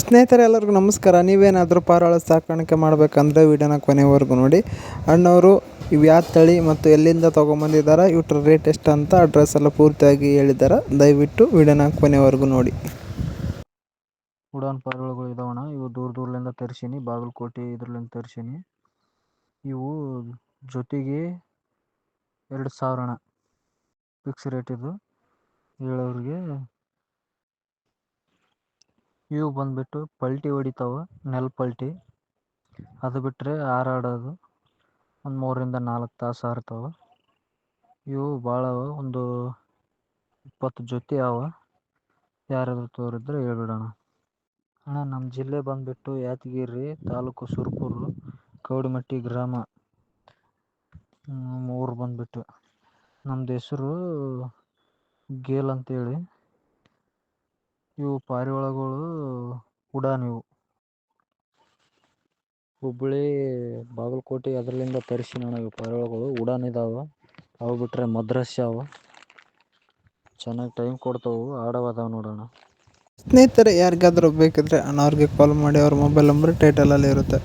ಸ್ನೇಹಿತರೆ ಎಲ್ಲರಿಗೂ ನಮಸ್ಕಾರ. ನೀವೇನಾದರೂ ಪಾರಾಳ ಸಾಕಾಣಿಕೆ ಮಾಡಬೇಕಂದ್ರೆ ವಿಡಿಯೋನ ಕೊನೆವರೆಗೂ ನೋಡಿ. ಅಣ್ಣವರು ಇವು ಯಾವ ತಳಿ ಮತ್ತು ಎಲ್ಲಿಂದ ತೊಗೊಂಬಂದಿದ್ದಾರೆ, ಇವ್ರ ರೇಟ್ ಎಷ್ಟು ಅಂತ ಅಡ್ರೆಸ್ ಎಲ್ಲ ಪೂರ್ತಿಯಾಗಿ ಹೇಳಿದ್ದಾರೆ. ದಯವಿಟ್ಟು ವಿಡಿಯೋನ ಕೊನೆವರೆಗೂ ನೋಡಿ. ಉಡಾನ್ ಪಾರಿವಾಳಗಳು ಇದಾವಣ ಇವು ದೂರ ದೂರಲಿಂದ ತರಿಸೀನಿ, ಬಾಗಲಕೋಟೆ ಇದ್ರಲಿಂದ ತರಿಸೀನಿ. ಇವು ಜೊತೆಗೆ ಎರಡು ಸಾವಿರ ಅಣ್ಣ. ಫಿಕ್ಸ್ ರೇಟ್ ಇದು. ಹೇಳೋರಿಗೆ ಇವು ಬಂದ್ಬಿಟ್ಟು ಪಲ್ಟಿ ಹೊಡಿತಾವೆ, ನೆಲ ಪಲ್ಟಿ. ಅದು ಬಿಟ್ಟರೆ ಹಾರಾಡೋದು ಒಂದು ಮೂರರಿಂದ ನಾಲ್ಕು ತಾಸು ಹಾರ್ತಾವೆ. ಇವು ಭಾಳ ಒಂದು ಇಪ್ಪತ್ತು ಜೊತೆ ಅವ. ಯಾರಾದರೂ ತೋರಿದ್ರೆ ಹೇಳ್ಬಿಡೋಣ. ಅಣ್ಣ ನಮ್ಮ ಜಿಲ್ಲೆ ಬಂದುಬಿಟ್ಟು ಯಾದಗಿರಿ ತಾಲೂಕು ಸುರ್ಪುರ, ಕೌಡಿಮಟ್ಟಿ ಗ್ರಾಮ. ಊರು ಬಂದ್ಬಿಟ್ಟು. ನಮ್ಮದು ಹೆಸರು ಗೇಲ್ ಅಂತೇಳಿ. ಇವು ಪಾರಿವಾಳಗಳು ಉಡಾನ್ ಇವು ಹುಬ್ಬಳ್ಳಿ ಬಾಗಲಕೋಟೆ ಅದರಲ್ಲಿಂದ ತರಿಸಿ ನಾನು ಇವು ಪಾರಿವಾಳಗಳು. ಉಡಾನ್ ಇದಾವೆ. ಅವು ಬಿಟ್ಟರೆ ಮದ್ರಸ್ಯ ಅವ. ಚೆನ್ನಾಗಿ ಟೈಮ್ ಕೊಡ್ತಾವು. ಆಡವ ಅದಾವ ನೋಡೋಣ. ಸ್ನೇಹಿತರೆ ಯಾರಿಗಾದರೂ ಬೇಕಿದ್ರೆ ಅಣ್ಣವ್ರಿಗೆ ಕಾಲ್ ಮಾಡಿ. ಅವ್ರ ಮೊಬೈಲ್ ನಂಬರ್ ಟೈಟಲಲ್ಲಿ ಇರುತ್ತೆ